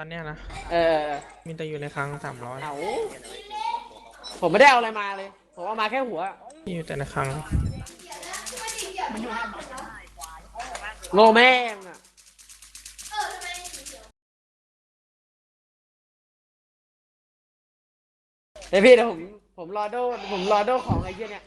ตอนเนี้ยนะ เออ มีแต่อยู่ในครั้งสามร้อยเอาผมไม่ได้เอาอะไรมาเลย ผมเอามาแค่หัวอยู่แต่ในครั้งโง่แม่งอะเดี๋ยวพี่เดี๋ยวผม ผมรอโดผมรอโดของไอ้เหี้ยเนี่ย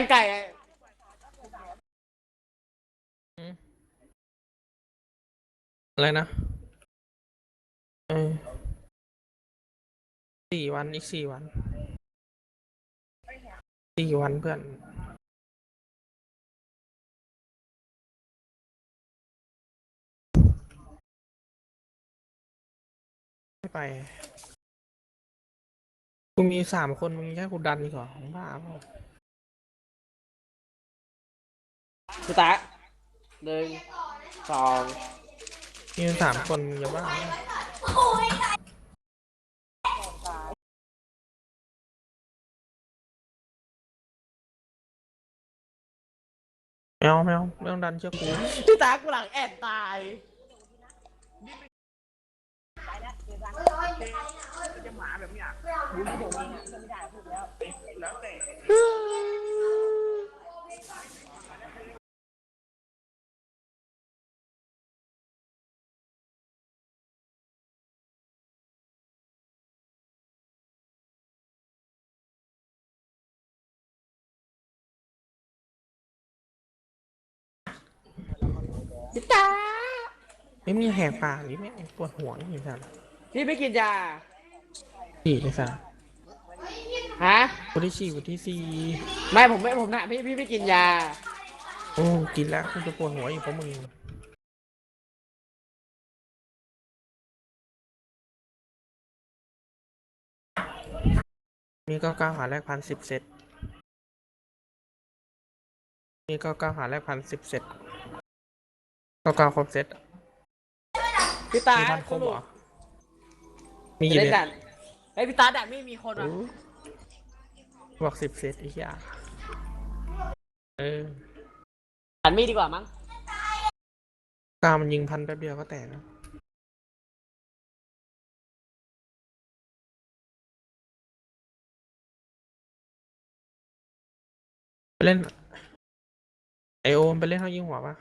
นไก่อะอะไรนะเออสี่วันอีกสี่วันสี่วันเพื่อน ไม่ไปกูมีสามคนมึงแค่กูดันอีกเหรอของบ้าเปล่า คือตาหนึ่งสองมีสามคนมึงจะบ้าเปล่าไม่เอาไม่เอาไม่ต้องดันเชื่อกูพี่ตากูหลังแอดตาย พี่ตาไม่มีแหกปากนี่ไม่งปวดหัวนี่สัสพี่ไม่กินยาฉี่เลยสัสฮะวันที่ฉี่วันที่สี่ไม่ผมไม่ผมนะพี่พี่ไม่กินยาโอ้กินแล้วกูจะปวดหัวอีกเพราะมึงมีเก้าเก้าหาแรกพันสิบเซตมีเก้าเก้าหาแรกพันสิบเซตเก้าเก้าครบเซตพี่ตามีพันครบเหรอมีจะกี่เล่เซนตดันไอยพี่ตาดันไม่มีคนอะอู้บอกสิบเซตไอ้เหี้ยเออดันไม่ดีกว่ามั้งกามันยิงพันแป๊บเดียวก็แตกแล้วไปเล่นไอโอมไปเล่นเขายิงหัวปะ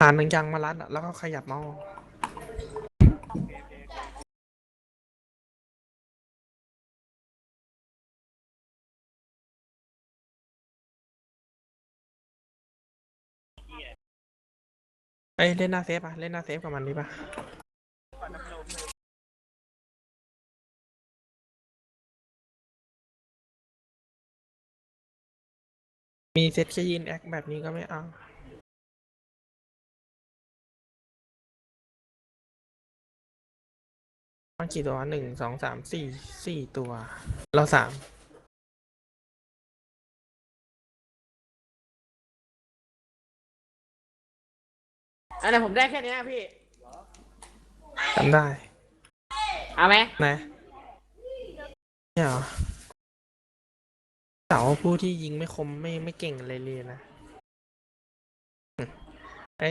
หาหนึ่งจังมารัดอะแล้วก็ขยับเมาส์เอ้ยเล่นหน้าเซฟอะเล่นหน้าเซฟกับมันดีปะมีเซตแค่ยินแอคแบบนี้ก็ไม่เอา มันกี่ตัวหนึ่งสองสามสี่สี่ตัว เราสามอันนี้ผมได้แค่เนี้ยพี่จำได้ เอาไหมนะเนี่ยเหรอเต๋าผู้ที่ยิงไม่คมไม่ไม่เก่งอะไรเลยนะไอ้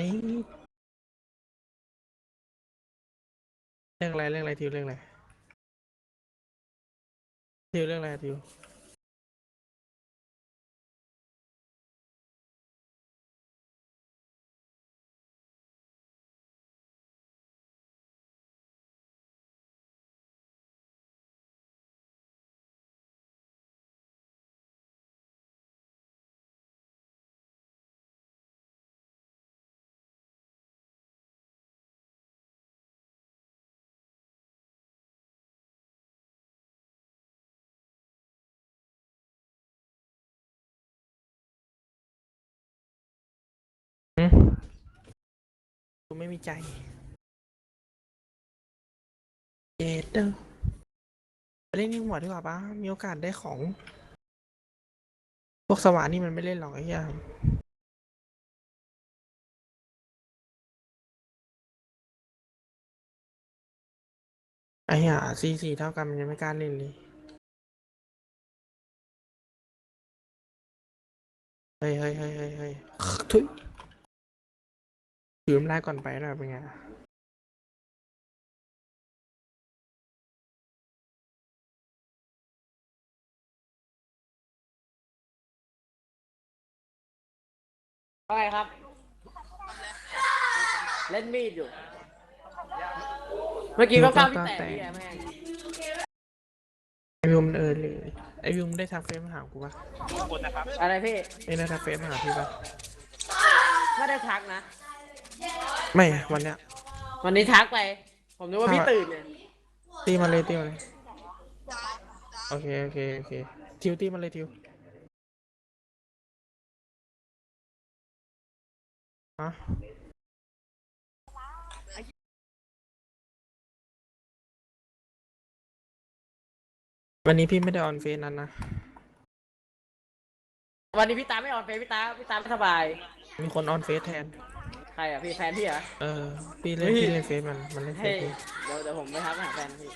รื่องอะไรเรื่องอะไรทิวเรื่องอะไรทิวเรื่องอะไรทิว กูไม่มีใจเจเดอร์เล่นนี่หัวดีกว่าปะมีโอกาสได้ของ พวกสว่านนี่มันไม่เล่นหรอกไอ้เหี้ยไอ้หี้ยสี่สี่เท่ากันมันยังไม่กล้าเล่นเลย เฮ้ยเฮ้ยเฮ้ยเฮ้ยเฮ้ยทุย ถือมนได้ก่อนไปหน่อยเป็นไงว่าไงครับ เล่นมีดอยู่ เมื่อกี้ก็ก้าวพี่แตกพี่แม่งไอวิวมันเออเลยไอวิวมันได้ทักเฟซมาหากูปะอะไรพี่ ไอ้ได้ทักเฟซมาหาพี่ปะไม่ได้ทักนะ ไม่วันเนี้ย วันนี้ทักไป ผมนึกว่าพี่ตื่นเนี่ยตีมาเลยตีมาเลยโอเคโอเคโอเคทิวตีมาเลยทิวฮะวันนี้พี่ไม่ได้ออนเฟซนั้นนะวันนี้พี่ตาไม่ออนเฟซพี่ตาพี่ตาไม่สบาย มีคนออนเฟซแทน ใครอะพี่แฟนพี่เหรอ เออพี่เล่นเฮ้ยพี่เล่นเฟซมันมันเล่นเฟเฮ้ซยพี่เดี๋ยวเดี๋ยวผมไปทักไปหาแฟนพี่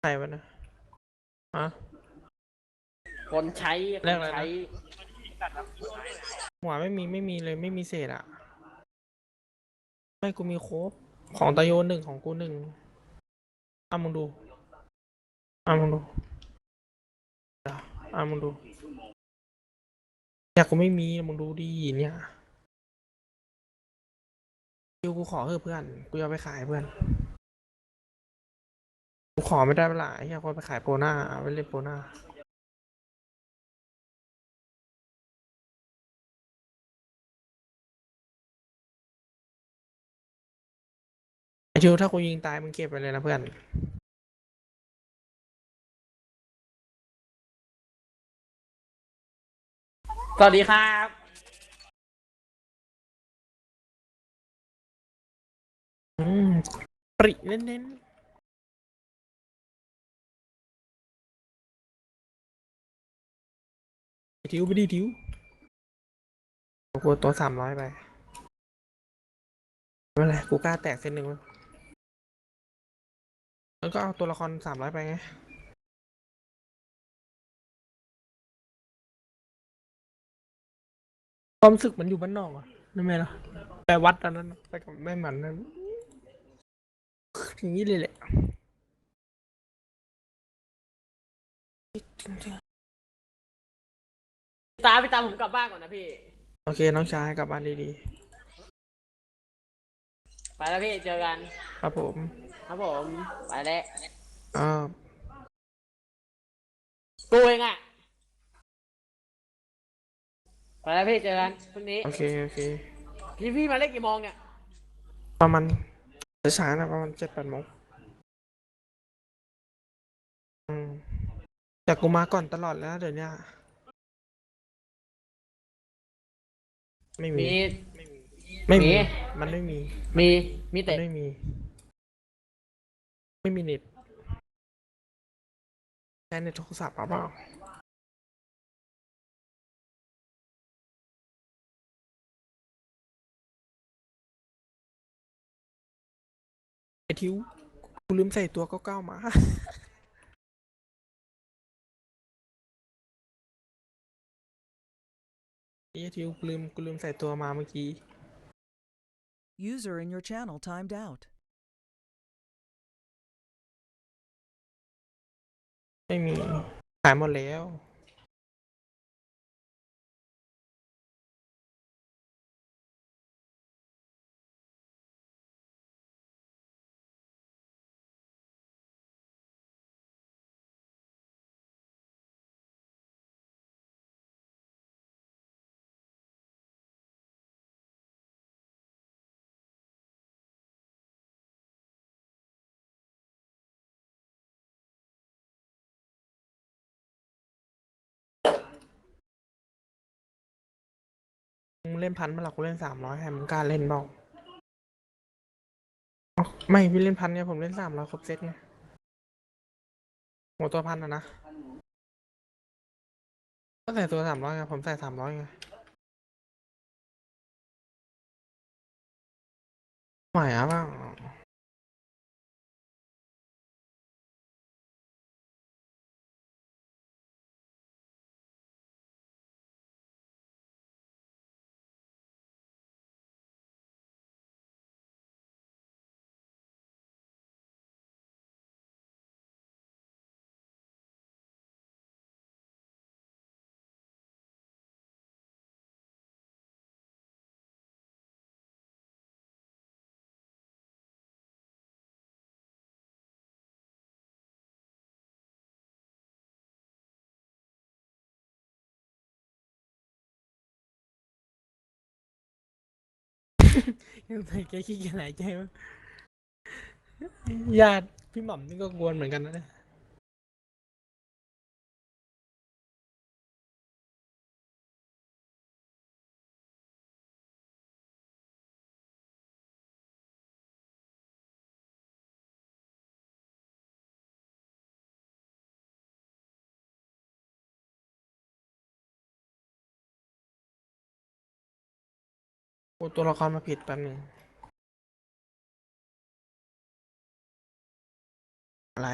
ใครวะนะฮะ คนใช้คเรียนกอะไรนะ ใช้หัวไม่มีไม่มีเลยไม่มีเศษอะ ไม่กูมีครบของตะโยนหนึ่งของกูหนึ่งเอามึงดูเอามึงดูเดี๋ยวเอามึงดูอยากกูไม่มีมึงดูดีเนี่ย คิวกูขอเถอะเพื่อน กูจะเอาไปขายเพื่อน กูขอไม่ได้เวลาไอ้เหี้ยกูไปขายโปรหน้าเอาไปเล่นโปรหน้าไอทิวถ้ากูยิงตายมึงเก็บไปเลยนะเพื่อนสวัสดีครับ ปริเน้นๆทิวไปดิทิวกูตัวสามร้อยไปไม่เป็นไรกูกล้าแตกเส้นหนึ่งมั้ยแล้วก็เอาตัวละครสามร้อยไปไงความรู้สึกมันอยู่บ้านนอกอะนั่นไหมล่ะไปวัดตอนนั้น ไปกับแม่หมันนั้น อย่างนี้เลยแหละพี่ตาพี่ตาผมกลับบ้านก่อนนะพี่ โอเค น้องชายกลับบ้านดีไปแล้วพี่เจอกัน ๆ ครับผมครับผมไปแล้วอ่า กูเองอะไปแล้วพี่เจอกันพรุ่งนี้โอเค โอเค พี่พี่มาเล่นกี่โมงเนี่ยประมาณ ช้าๆนะประมาณเจ็ดแปดโมงอืมแต่กูมาก่อนตลอดแล้วเดี๋ยวเนี้ยไม่มี มี ไม่มี มี มันไม่มี มี มีมันเตะไม่มี ไม่มีเน็ตใช้ในโทรศัพท์เปล่า ไอทิวกูลืมใส่ตัวเก้าเก้ามาไอ้ทิวกูลืมกูลืมใส่ตัวมาเมื่อกี้ User in your channel timed out. ไม่มีขายหมดแล้ว เล่นพันมาหลักกูเล่นสามร้อยให้มึงกล้าเล่นบอกไม่พี่เล่นพันเนี่ยผมเล่นสามร้อยครบเซตไงหมดตัวพันอะนะก็ใส่ตัวสามร้อยไงผมใส่สามร้อยไงไหวอะเปล่า ยังใส่แกขี้เกียจหายใจมั้งญาติพี่หม่ำนี่ก็กวนเหมือนกันนะ เนี่ยโอ้ตัวละครมาผิดแป๊บหนึ่งอะไร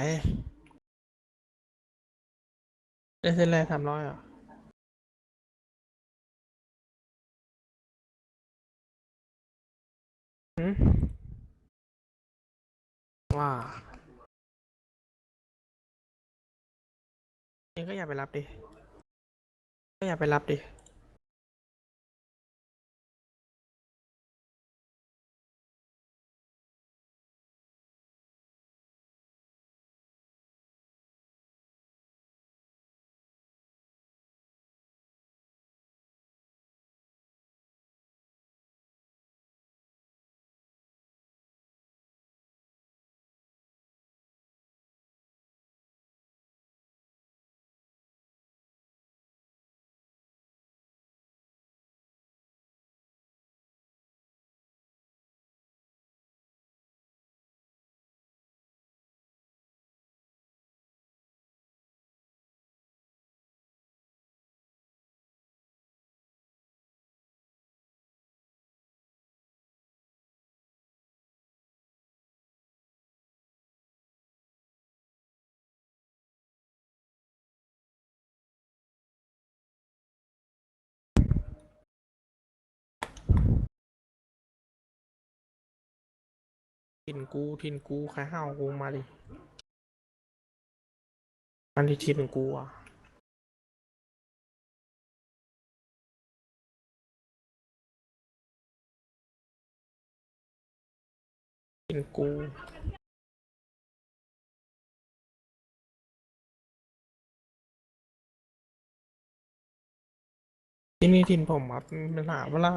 ได้เส้นแรกสามร้อยอหืมว่าเองก็อย่าไปรับดิ ก็อย่าไปรับดิ ถิ่นกูถิ่นกูใครห้าวกูมาดิมันที่ถิ่นกูอะถิ่นกูที่นี่ถิ่นผมครับมีปัญหาเวลา